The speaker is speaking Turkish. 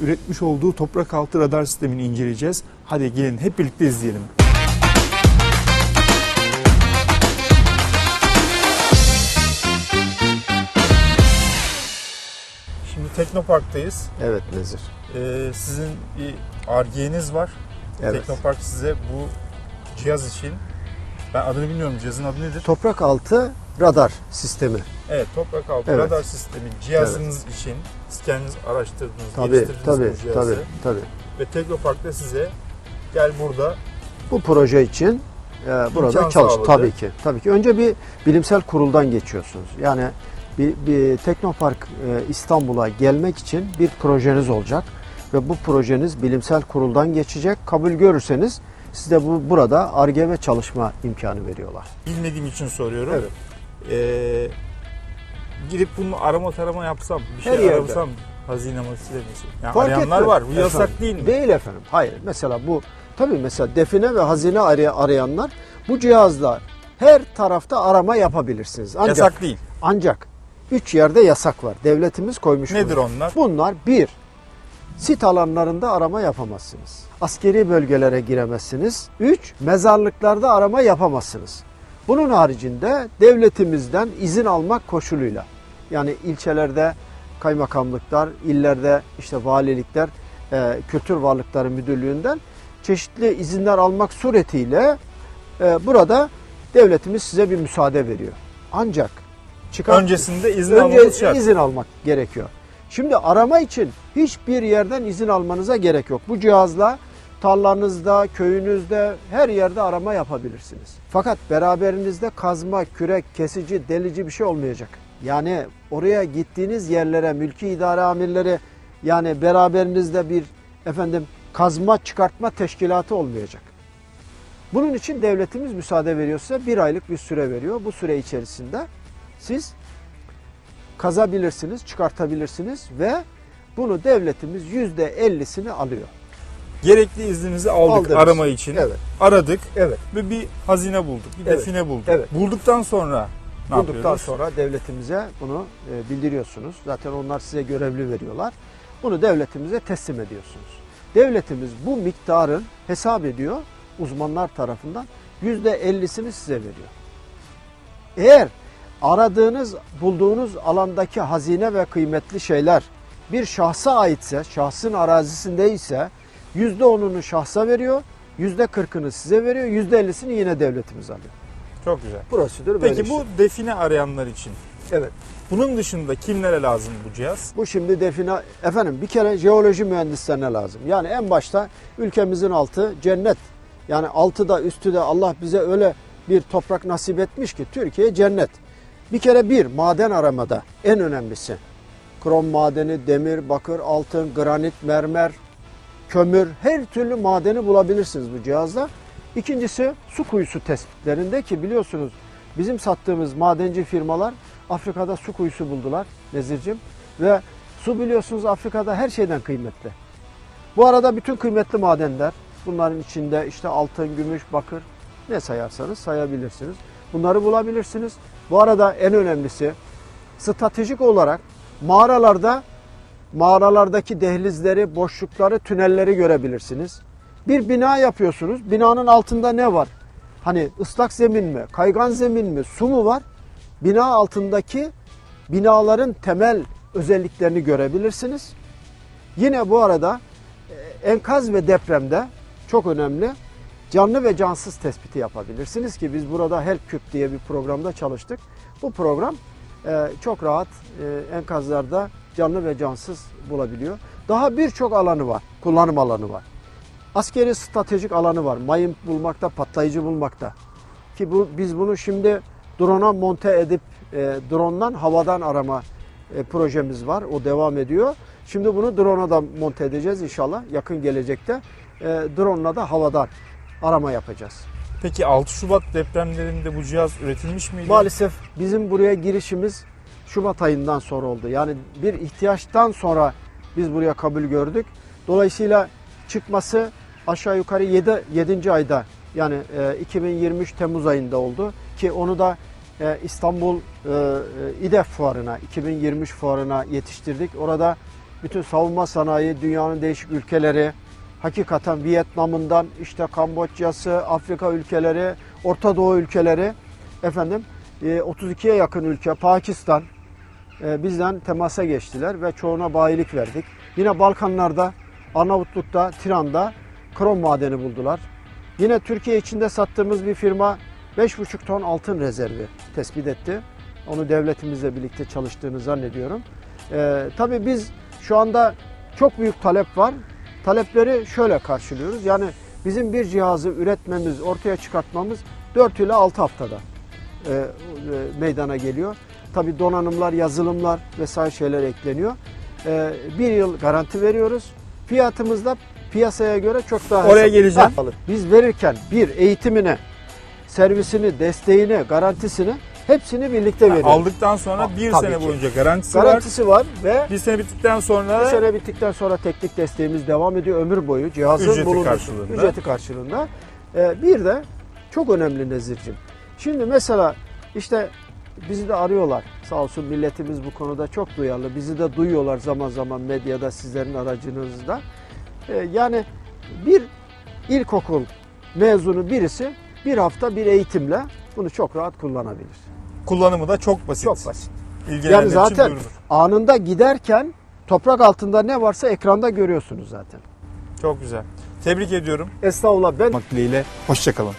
üretmiş olduğu toprak altı radar sistemini inceleyeceğiz. Hadi gelin hep birlikte izleyelim. Şimdi Teknopark'tayız. Evet Nezir. Ee, sizin bir RG'niz var. Evet. Teknopark size bu cihaz için, ben adını bilmiyorum cihazın adı nedir? Toprak altı radar sistemi. Evet, toprak altı Evet. radar sistemi cihazınız için siz kendiniz araştırdınız, Tabii geliştirdiniz tabii bu cihazı. tabii tabii. Ve Teknopark da size gel burada Bu proje için e, burada çalış sağladı. tabii ki. Tabii ki. Önce bir bilimsel kuruldan geçiyorsunuz. Yani bir, bir Teknopark e, İstanbul'a gelmek için bir projeniz olacak ve bu projeniz bilimsel kuruldan geçecek. Kabul görürseniz size bu burada ARGE ve çalışma imkanı veriyorlar. bilmediğim için soruyorum. Evet. Ee, girip bunu arama tarama yapsam, bir Her şey yerde. arasam hazine makinesi. Yani Fark arayanlar etmez. var. Bu yasak Efendim, değil mi? Değil efendim. Hayır. Mesela bu tabii mesela define ve hazine aray- arayanlar bu cihazla her tarafta arama yapabilirsiniz. Ancak Yasak değil. ancak üç yerde yasak var. Devletimiz koymuş. Nedir bunu. onlar? Bunlar bir, sit alanlarında arama yapamazsınız. Askeri bölgelere giremezsiniz. Üç, mezarlıklarda arama yapamazsınız. Bunun haricinde devletimizden izin almak koşuluyla. Yani ilçelerde kaymakamlıklar, illerde işte valilikler, e, kültür varlıkları müdürlüğünden çeşitli izinler almak suretiyle e, burada devletimiz size bir müsaade veriyor. Ancak çıkan Öncesinde izin Önce şart. izin almak gerekiyor. Şimdi arama için hiçbir yerden izin almanıza gerek yok. Bu cihazla tarlanızda, köyünüzde her yerde arama yapabilirsiniz. Fakat beraberinizde kazma, kürek, kesici, delici bir şey olmayacak. Yani oraya gittiğiniz yerlere mülki idare amirleri yani beraberinizde bir efendim kazma çıkartma teşkilatı olmayacak. Bunun için devletimiz müsaade veriyor size. Bir aylık bir süre veriyor. Bu süre içerisinde siz kazabilirsiniz, çıkartabilirsiniz ve bunu devletimiz yüzde ellisini alıyor. Gerekli izninizi aldık Aldınız. arama için. Evet. Aradık Evet. ve bir hazine bulduk, bir Evet. define bulduk. Evet. Bulduktan sonra ne Bulduktan yapıyoruz? sonra devletimize bunu e, bildiriyorsunuz. Zaten onlar size görevli veriyorlar. Bunu devletimize teslim ediyorsunuz. Devletimiz bu miktarın hesap ediyor uzmanlar tarafından yüzde ellisini size veriyor. Eğer aradığınız, bulduğunuz alandaki hazine ve kıymetli şeyler bir şahsa aitse, şahsın arazisindeyse yüzde onunu şahsa veriyor, yüzde kırkını size veriyor, yüzde ellisini yine devletimiz alıyor. Çok güzel. Prosedür böyle Peki bu işliyor. define arayanlar için Evet. bunun dışında kimlere lazım bu cihaz? Bu şimdi define efendim bir kere jeoloji mühendislerine lazım. Yani en başta ülkemizin altı cennet. Yani altı da üstü de Allah bize öyle bir toprak nasip etmiş ki Türkiye cennet. Bir kere bir maden aramada en önemlisi. Krom madeni, demir, bakır, altın, granit, mermer, kömür her türlü madeni bulabilirsiniz bu cihazla. İkincisi su kuyusu tespitlerinde ki biliyorsunuz bizim sattığımız madenci firmalar Afrika'da su kuyusu buldular Nezir'cim. Ve su biliyorsunuz Afrika'da her şeyden kıymetli. Bu arada bütün kıymetli madenler bunların içinde işte altın, gümüş, bakır ne sayarsanız sayabilirsiniz. Bunları bulabilirsiniz. Bu arada en önemlisi stratejik olarak mağaralarda mağaralardaki dehlizleri, boşlukları, tünelleri görebilirsiniz. Bir bina yapıyorsunuz. Binanın altında ne var? Hani ıslak zemin mi, kaygan zemin mi, su mu var? Bina altındaki binaların temel özelliklerini görebilirsiniz. Yine bu arada e, enkaz ve depremde çok önemli canlı ve cansız tespiti yapabilirsiniz ki biz burada HelpCube diye bir programda çalıştık. Bu program e, çok rahat e, enkazlarda canlı ve cansız bulabiliyor. Daha birçok alanı var, kullanım alanı var. Askeri stratejik alanı var. Mayın bulmakta, patlayıcı bulmakta. Ki bu biz bunu şimdi drone'a monte edip e, drone'dan havadan arama e, projemiz var. O devam ediyor. Şimdi bunu drone'a da monte edeceğiz inşallah yakın gelecekte. E, drone'la da havadan arama yapacağız. Peki 6 Şubat depremlerinde bu cihaz üretilmiş miydi? Maalesef bizim buraya girişimiz Şubat ayından sonra oldu. Yani bir ihtiyaçtan sonra biz buraya kabul gördük. Dolayısıyla çıkması aşağı yukarı 7. 7. ayda yani e, 2023 Temmuz ayında oldu ki onu da e, İstanbul e, e, İDEF fuarına 2023 fuarına yetiştirdik. Orada bütün savunma sanayi, dünyanın değişik ülkeleri, hakikaten Vietnam'ından işte Kamboçya'sı, Afrika ülkeleri, Orta Doğu ülkeleri, efendim e, 32'ye yakın ülke, Pakistan e, bizden temasa geçtiler ve çoğuna bayilik verdik. Yine Balkanlarda, Arnavutluk'ta, Tiran'da krom madeni buldular. Yine Türkiye içinde sattığımız bir firma 5,5 ton altın rezervi tespit etti. Onu devletimizle birlikte çalıştığını zannediyorum. Ee, tabii biz şu anda çok büyük talep var. Talepleri şöyle karşılıyoruz. Yani bizim bir cihazı üretmemiz, ortaya çıkartmamız 4 ile 6 haftada e, e, meydana geliyor. Tabii donanımlar, yazılımlar vesaire şeyler ekleniyor. E, bir yıl garanti veriyoruz. Fiyatımız da piyasaya göre çok daha Oraya hesap- geleceğim. Biz verirken bir eğitimine, servisini, desteğini, garantisini hepsini birlikte veriyoruz. Aldıktan sonra bir tabii sene ki. boyunca garantisi, var. Garantisi var ve Bir sene bittikten sonra bir sene bittikten sonra teknik desteğimiz devam ediyor ömür boyu cihazın Ücreti bulunması- karşılığında. Ücreti karşılığında. Ee, bir de çok önemli Nezir'cim. Şimdi mesela işte bizi de arıyorlar. Sağ olsun milletimiz bu konuda çok duyarlı. Bizi de duyuyorlar zaman zaman medyada sizlerin aracınızda. Ee, yani bir ilkokul mezunu birisi bir hafta bir eğitimle bunu çok rahat kullanabilir. kullanımı da çok basit. Çok basit. İlgilenenler Yani için zaten duyurulur. anında giderken toprak altında ne varsa ekranda görüyorsunuz zaten. Çok güzel. Tebrik ediyorum. Estağfurullah ben Dileğiyle hoşçakalın.